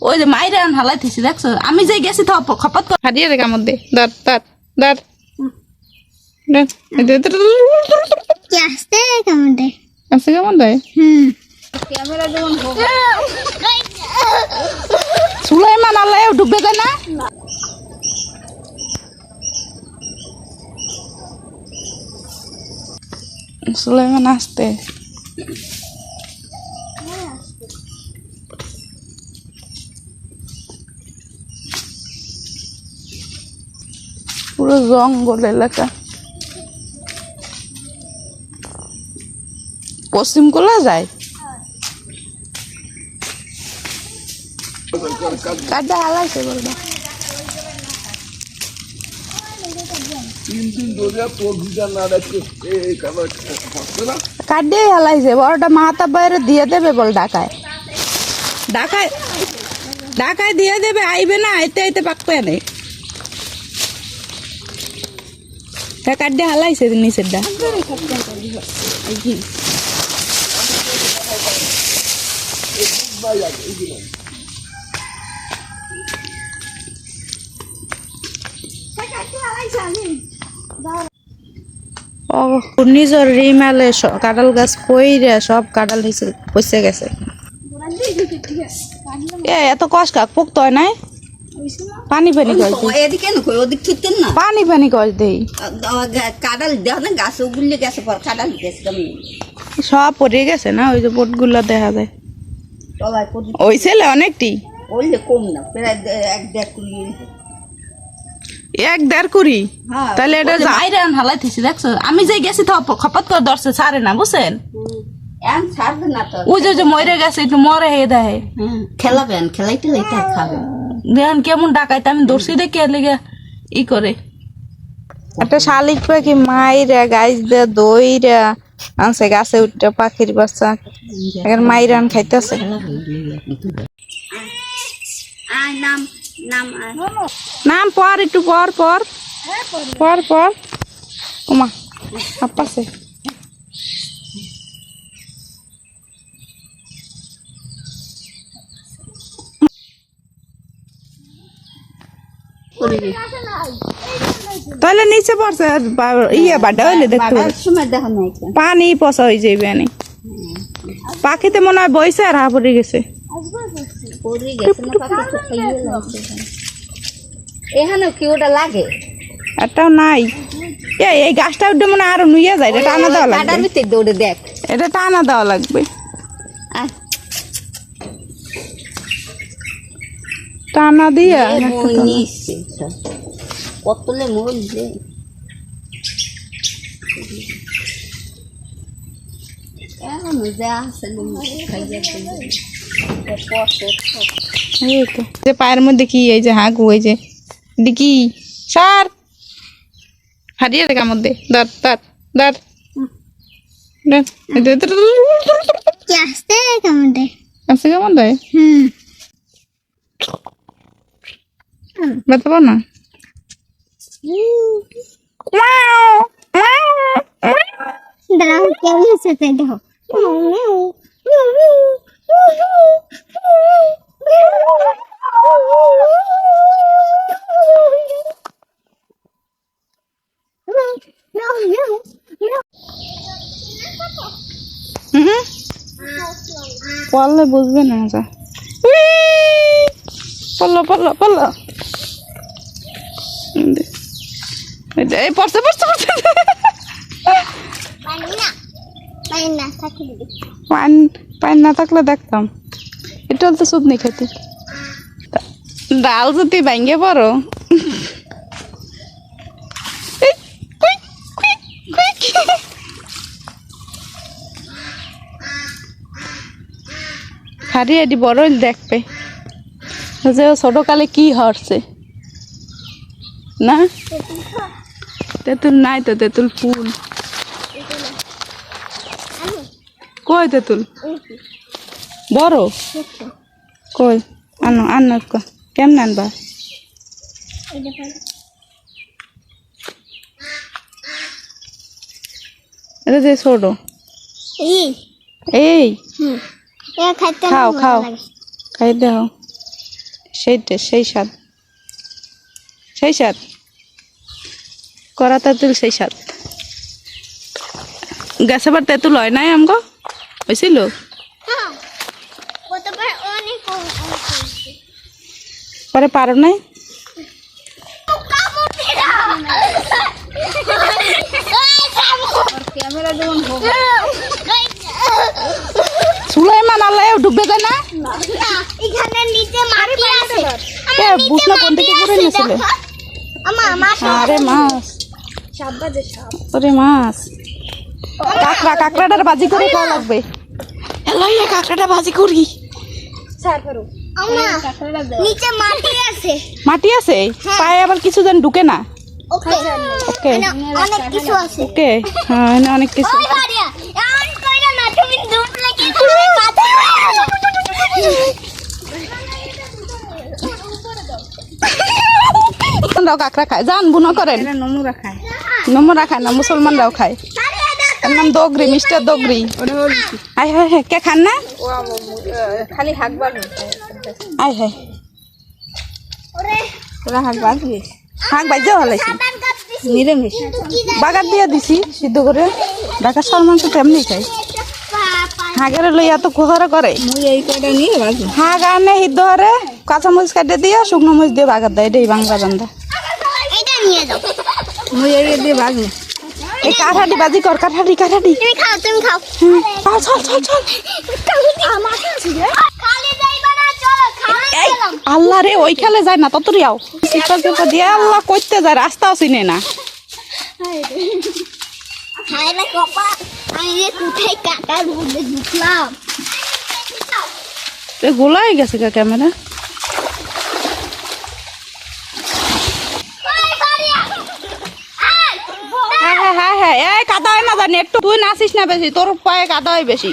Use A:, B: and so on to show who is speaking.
A: ওই যে মাইরে হালাইতেছি দেখছ আমি যে গেছি তো খপত করে
B: হারিয়ে দে কামড় দে দাঁত দাঁত দাঁত
C: আসতে কেমন
B: দেয়
A: সুলাইমান আল্লাহ ডুববে দেয় না
B: সুলাইমান আসতে পুরো জঙ্গল এলাকা। পশ্চিম কোলা যায়? কাটা হালাইছে বলবা। কাটিয়ে হালাইছে, বড়টা মাথা বাইরে দিয়ে দেবে বল ডাকায় ডাকায় ডাকায় দিয়ে দেবে, আইবে না, আইতে আইতে পাকবে না হ্যাঁ কাটিয়ে হালাইছে নিচের ডা ও ঘূর্ণিঝড় রিমালে কাঁঠাল গাছ পইরে সব কাঁঠাল নিচে পচে গেছে। এ এত কষ্ট কাক পোক্ত হয় নাই? পানি পানি দেই
D: এদিকে না কই ওদিক ফিরতেন না?
B: পানি পানি কয় দেই
D: কাদাল দেখ না গাছ উগুলে গেছে পর কাদাল গেছে
B: সব পড়ে গেছে না ওই যে বোটগুলো দেখা যায়। ওই ছেলে অনেকটি?
D: ওইলে কম না প্রায় এক দেড় কুড়ি।
B: এক দেড় কুড়ি?
D: হ্যাঁ
B: তাহলে এটা
A: আন হালাইতেছি দেখছ? আমি যে গেছি তো খপত করে ধরছে ছাড়ে না বুঝছেন?
D: এম ছাড়বে না তো।
A: ওই যে যে মরে গেছে একটু মরে হে দেয়
D: হ্যাঁ খেলাবেন খেলাইতে লাইতে খাবেন
A: দেখেন কেমন ডাকাইতে আমি দর্শি দেখে লেগে ই করে।
B: একটা শালিক পাখি মাইরা গাছ দিয়ে দইরা আনছে গাছে উঠতে পাখির বাচ্চা। এখন মাইরান খাইতেছে।
D: নাম
B: পর একটু পর পর। পর। পর ওমা আপাসে তাহলে নিচে পড়ছে ইয়ে বাড্ডা হইলে দেখতে
D: দেখো
B: পানি পচা হয়ে যাবে আনি পাখিতে মনে হয় বইছে আর হা পড়ে গেছে।
D: এখানে কি ওটা লাগে?
B: একটাও নাই। এই গাছটা উঠে মনে আরও নুইয়া যায় এটা টানা দেওয়া লাগবে।
D: দৌড়ে দেখ।
B: এটা টানা দেওয়া লাগবে। টানা দিয়া।
D: কতলে যে যা
B: যে পায়ের মধ্যে কি এই যে হাঁকু এই যে কি সার হারিয়ে রেখা মধ্যে দাঁত দাঁত দাঁত দাঁত। দে, দে, দে, দে, দে, দে, দে।
C: কি আসতে কেমন রে
B: আছে কেমন দেয়
C: হুম
B: ব্যথা পাও না
C: দাঁড়াও কেমন আছে তাই দেখো
B: পড়লে বুঝবে না যা পড়ল পড়ল পড়ল এই পড়ছে পড়ছে পড়ছে।
C: পানি না পানি না থাকলে
B: দেখতাম। এটা তো সুদ নেই খেতে। ডাল যদি ভাঙ্গে পড়ো। খারি বড় দেখবে। যে ছোটকালে কি হরছে। না? তেঁতুল নাই তো তেঁতুল ফুল। কই তেঁতুল? বড়? কই? আনো আনো কো কেমন আনবা? এটা যে ছোট।
C: এই।
B: খাও, খাও। খাই দাও সেই টেস্ট সেই স্বাদ। সেই স্বাদ করা তেঁতুল সেই স্বাদ গাছে বার তেঁতুল হয় নাই আমগো? হয়েছিল
C: হ্যাঁ।
B: পরে পারো নাই? সুলাইমান আল্লাহ ডুববে যায় না?
C: এখানে নিচে মাটি আছে।
B: কে কোন থেকে করে নিয়েছিল?
C: আমার মাটি
B: আরে মাছ। ওরে মাছ। কাঁকড়া কাঁকড়াটার বাজি করে খাওয়া লাগবে। এলাই কাঁকড়াটা বাজি করি।
C: নিচে মাটি আছে।
B: মাটি আছে? পায়ে আবার কিছু যেন ঢুকে না?
C: ওকে। অনেক কিছু আছে।
B: ওকে। হ্যাঁ অনেক কিছু
C: ওই বাড়িয়া এমন কইরা না তুমি দুধলে কি তুমি কাছে
B: মুসলমানরাও কাঁকড়া খায়। জান বুনো করেন।
D: নমুরা খায়।
B: নমরা খায় না মুসলমানরাও খায়। এর নাম দগরি মিস্টার দগরি। আয় হায় হায় কে খান না?
D: ও খালি হাক বাজবে
B: আয় হায়।
C: ওরে
D: তোরা বাজবে
B: হাঁক বাইজে হলাইছি।
D: নিরামিষ।
B: বাগার দিয়ে দিছি সিদ্ধ করে। তেমনি খাই। হাঁকের লইয়া তো কুহরে করে। হাঁক আনে সিদ্ধ হরে কাঁচামরিচ কাটে দিয়ে শুকনো মরিচ দিয়ে বাগার দেয় এটাই বাংলা রান্দা
C: নিয়ে যাও।
D: মুই দিয়ে বাজবে
B: এই কাঠাটি বাজি কর কাঠাটি কাঠাটি
C: তুমি খাও তুমি খাও।
B: চল চল চল চল।
C: আমার খালি যাইবা না চলো খালি
B: এই আল্লাহ রে ওই খেলে যায় না ততরি আও। সিপা সিপা দিয়ে আল্লাহ করতে যায় রাস্তাও চিনে না।
C: রে। আমি যে কোথায় কাটার মধ্যে ঢুকলাম।
B: এ গোলাই গেছে কা ক্যামেরা
C: ওই বাড়িয়া আয়
B: হ্যাঁ হ্যাঁ হ্যাঁ হ্যাঁ এই কাদা হয় না জানি, একটু তুই নাচিস না বেশি, তোর পায়ে কাদা হয় বেশি।